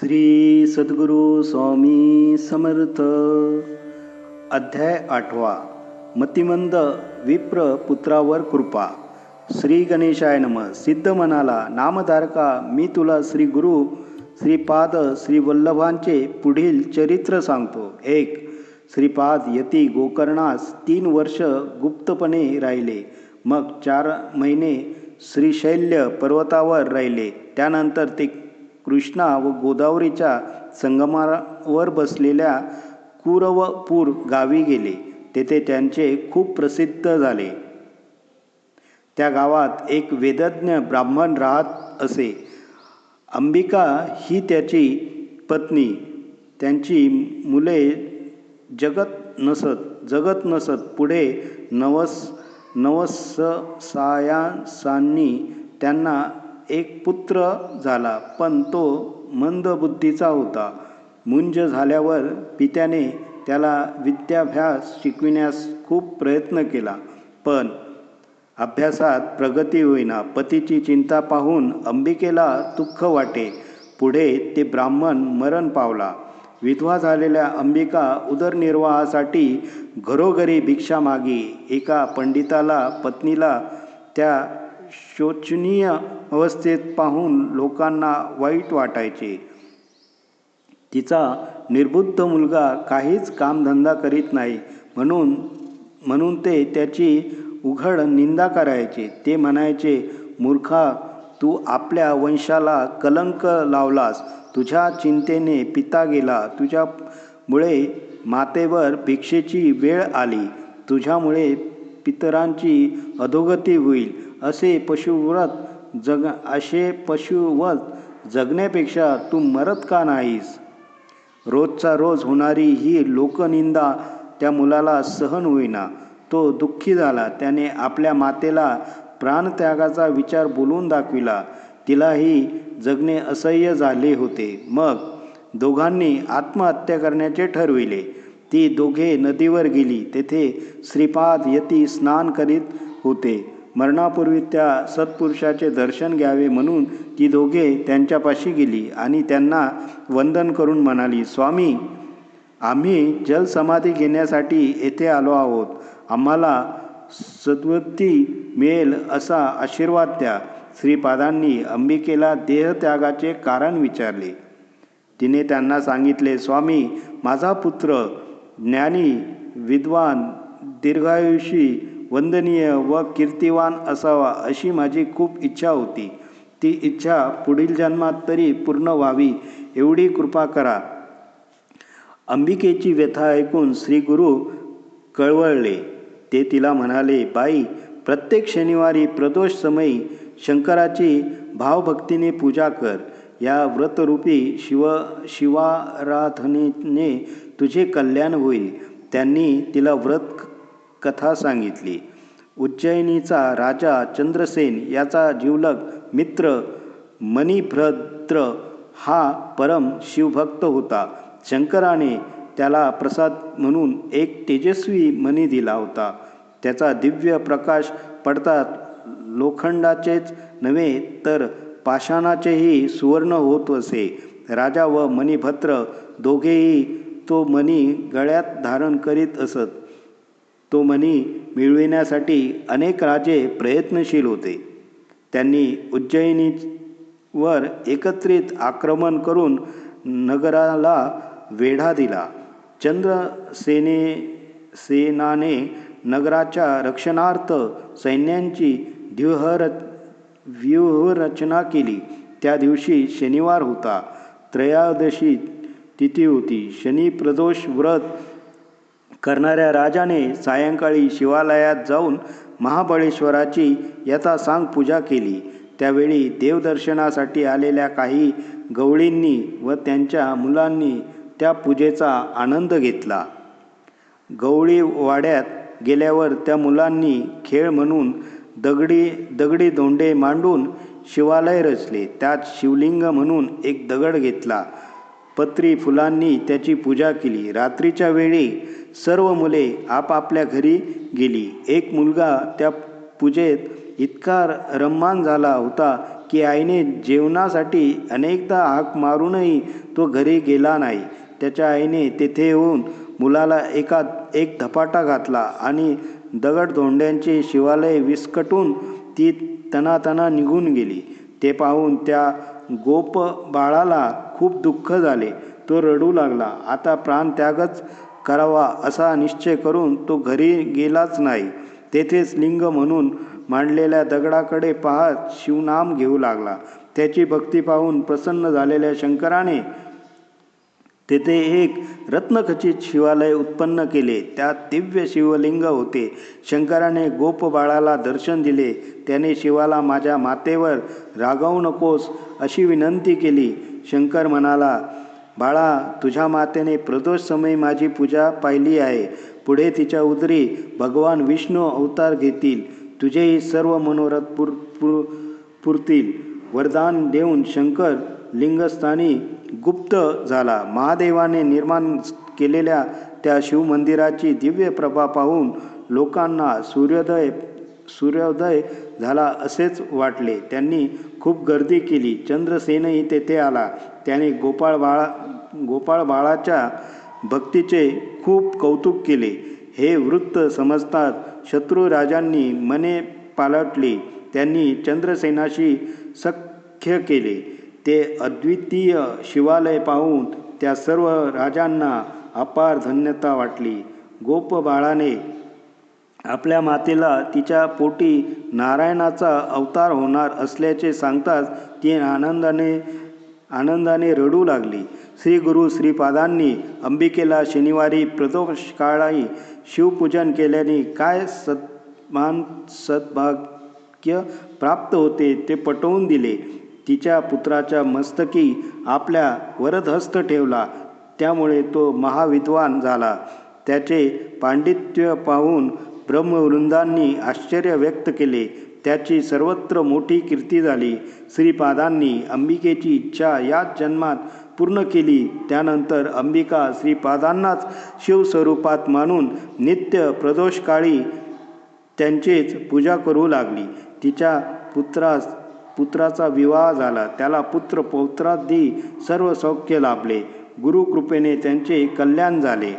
श्री सद्गुरू स्वामी समर्थ. अध्याय आठवा. मतिमंद विप्र पुत्रावर कृपा. श्री गणेशाय नम. सिद्ध म्हणाला नामधारका मी तुला श्री गुरु श्रीपाद श्री वल्लभांचे पुढील चरित्र सांगतो. एक श्रीपाद यती गोकर्णास तीन वर्ष गुप्तपणे राहिले. मग चार महिने श्रीशैल्य पर्वतावर राहिले. त्यानंतर ते कृष्णा व गोदावरीच्या संगमावर बसलेल्या कुरवपूर गावी गेले. तेथे त्यांचे खूप प्रसिद्ध झाले. त्या गावात एक वेदज्ञ ब्राह्मण राहत असे. अंबिका ही त्याची पत्नी. त्यांची मुले जगत नसत जगत नसत पुढे नवस नवससायांसांनी त्यांना एक पुत्र झाला पण तो मंदबुद्धीचा होता. मुंज झाल्यावर पित्याने त्याला विद्याभ्यास शिकविण्यास खूप प्रयत्न केला पण अभ्यासात प्रगती होईना. पतीची चिंता पाहून अंबिकेला दुःख वाटे. पुढे ते ब्राह्मण मरण पावला. विधवा झालेल्या अंबिका उदरनिर्वाहासाठी घरोघरी भिक्षा मागी. एका पंडिताला पत्नीला त्या शोचनीय अवस्थेत पाहून लोकांना वाईट वाटायचे. तिचा निर्बुद्ध मुलगा काहीच कामधंदा करीत नाही. म्हणून म्हणून ते त्याची उघड निंदा करायचे. ते म्हणायचे मूर्खा तू आपल्या वंशाला कलंक लावलास. तुझ्या चिंतेने पिता गेला. तुझ्यामुळे मातेवर भिक्षेची वेळ आली. तुझ्यामुळे पितरांची अधोगती होईल. असे पशुव्रत जग असे पशुवत जगण्यापेक्षा तू मरत का नाहीस? रोजचा रोज होणारी ही लोकनिंदा त्या मुलाला सहन होईना. तो दुःखी झाला. त्याने आपल्या मातेला प्राणत्यागाचा विचार बोलून दाखविला. तिलाही जगणे असह्य झाले होते. मग दोघांनी आत्महत्या करण्याचे ठरविले. ती दोघे नदीवर गेली. तेथे श्रीपाद यती स्नान करीत होते. मरणापूर्वी त्या सत्पुरुषाचे दर्शन घ्यावे म्हणून ती दोघे त्यांच्यापाशी गेली आणि त्यांना वंदन करून म्हणाली स्वामी आम्ही जलसमाधी घेण्यासाठी येथे आलो आहोत. आम्हाला सद्वृत्ती मिळेल असा आशीर्वाद द्या. श्रीपादांनी अंबिकेला देहत्यागाचे कारण विचारले. तिने त्यांना सांगितले स्वामी माझा पुत्र ज्ञानी विद्वान दीर्घायुषी वंदनीय व कीर्तिवान असावा अशी माझी खूप इच्छा होती. ती इच्छा पुढील जन्मात तरी पूर्ण व्हावी एवढी कृपा करा. अंबिकेची व्यथा ऐकून श्री गुरु कळवळले. ते तिला म्हणाले बाई प्रत्येक शनिवारी प्रदोष समयी शंकराची भावभक्तीने पूजा कर. या व्रतरूपी शिव शिवाराधनेने तुझे कल्याण होईल. त्यांनी तिला व्रत कथा सांगितली. उज्जैनीचा राजा चंद्रसेन याचा जीवलग मित्र मणिभद्र हा परम शिवभक्त होता. शंकराने त्याला प्रसाद म्हणून एक तेजस्वी मणी दिला होता. त्याचा दिव्य प्रकाश पडतात लोखंडाचेच नव्हे तर पाषाणाचेही सुवर्ण होत असे. राजा व मणिभद्र दोघेही तो मणी गळ्यात धारण करीत असत. तो मणी मिळविण्यासाठी अनेक राजे प्रयत्नशील होते. त्यांनी उज्जैनीवर एकत्रित आक्रमण करून नगराला वेढा दिला. चंद्रसेने सेनाने नगराच्या रक्षणार्थ सैन्यांची व्यूहर व्यूहरचना केली. त्या दिवशी शनिवार होता. त्रयोदशी तिथी होती. शनी प्रदोष व्रत करणाऱ्या राजाने सायंकाळी शिवालयात जाऊन महाबळेश्वराची यथासांग पूजा केली. त्यावेळी देवदर्शनासाठी आलेल्या काही गवळींनी व त्यांच्या मुलांनी त्या पूजेचा आनंद घेतला. गवळी वाड्यात गेल्यावर त्या मुलांनी खेळ म्हणून दगडी दगडी दोंडे मांडून शिवालय रचले. त्यात शिवलिंग म्हणून एक दगड घेतला. पत्री फुलांनी त्याची पूजा केली. रात्रीच्या वेळी सर्व मुले आपापल्या घरी गेली. एक मुलगा त्या पूजेत इतका रम्मान झाला होता की आईने जेवणासाठी अनेकदा हाक मारूनही तो घरी गेला नाही. त्याच्या आईने तेथे येऊन मुलाला एका एक धपाटा घातला आणि दगडधोंड्यांचे शिवालय विस्कटून ती तनातना निघून गेली. ते पाहून त्या गोप बाळाला खूप दुःख झाले. तो रडू लागला. आता प्राणत्यागच करावा असा निश्चय करून तो घरी गेलाच नाही. तेथेच लिंग म्हणून मांडलेल्या दगडाकडे पाहत शिवनाम घेऊ लागला. त्याची भक्ती पाहून प्रसन्न झालेल्या शंकराने तेथे एक रत्नखचित शिवालय उत्पन्न केले. त्यात दिव्य शिवलिंग होते. शंकराने गोप बाळाला दर्शन दिले. त्याने शिवाला माझ्या मातेवर रागावू नकोस अशी विनंती केली. शंकर म्हणाला बाळा तुझ्या मातेने प्रदोष समय माझी पूजा पाहिली आहे. पुढे तिच्या उदरी भगवान विष्णू अवतार घेतील. तुझेही सर्व मनोरथ पुर पुर पुरतील. वरदान देऊन शंकर लिंगस्थानी गुप्त झाला. महादेवाने निर्माण केलेल्या त्या शिवमंदिराची दिव्य प्रभा पाहून लोकांना सूर्योदय सूर्योदय झाला असेच वाटले. त्यांनी खूप गर्दी केली. चंद्रसेनही तेथे आला. त्याने गोपाळ बाळा गोपाळ बाळाच्या भक्तीचे खूप कौतुक केले. हे वृत्त समजतात शत्रू राजांनी मने पालटली. त्यांनी चंद्रसेनाशी सख्य केले. ते अद्वितीय शिवालय पाहून त्या सर्व राजांना अपार धन्यता वाटली. गोप बाळाने आपल्या मातेला तिच्या पोटी नारायणाचा अवतार होणार असल्याचे सांगताच ती आनंदाने आनंदाने रडू लागली. श्री गुरु श्रीपादांनी अंबिकेला शनिवारी प्रदोष काळाही शिवपूजन केल्याने काय सद्मान सद्भाग्य प्राप्त होते ते पटवून दिले. तिच्या पुत्राच्या मस्तकी आपल्या वरदहस्त ठेवला. त्यामुळे तो महाविद्वान झाला. त्याचे पांडित्य पाहून ब्रह्मवृंदांनी आश्चर्य व्यक्त केले. त्याची सर्वत्र मोठी कीर्ती झाली. श्रीपादांनी अंबिकेची इच्छा याच जन्मात पूर्ण केली. त्यानंतर अंबिका श्रीपादांनाच शिवस्वरूपात मानून नित्य प्रदोषकाळी त्यांचीच पूजा करू लागली. तिच्या पुत्रास पुत्राचा विवाह झाला. त्याला पुत्र पौत्रादी सर्व सौख्य लाभले. गुरुकृपेने त्यांचे कल्याण झाले.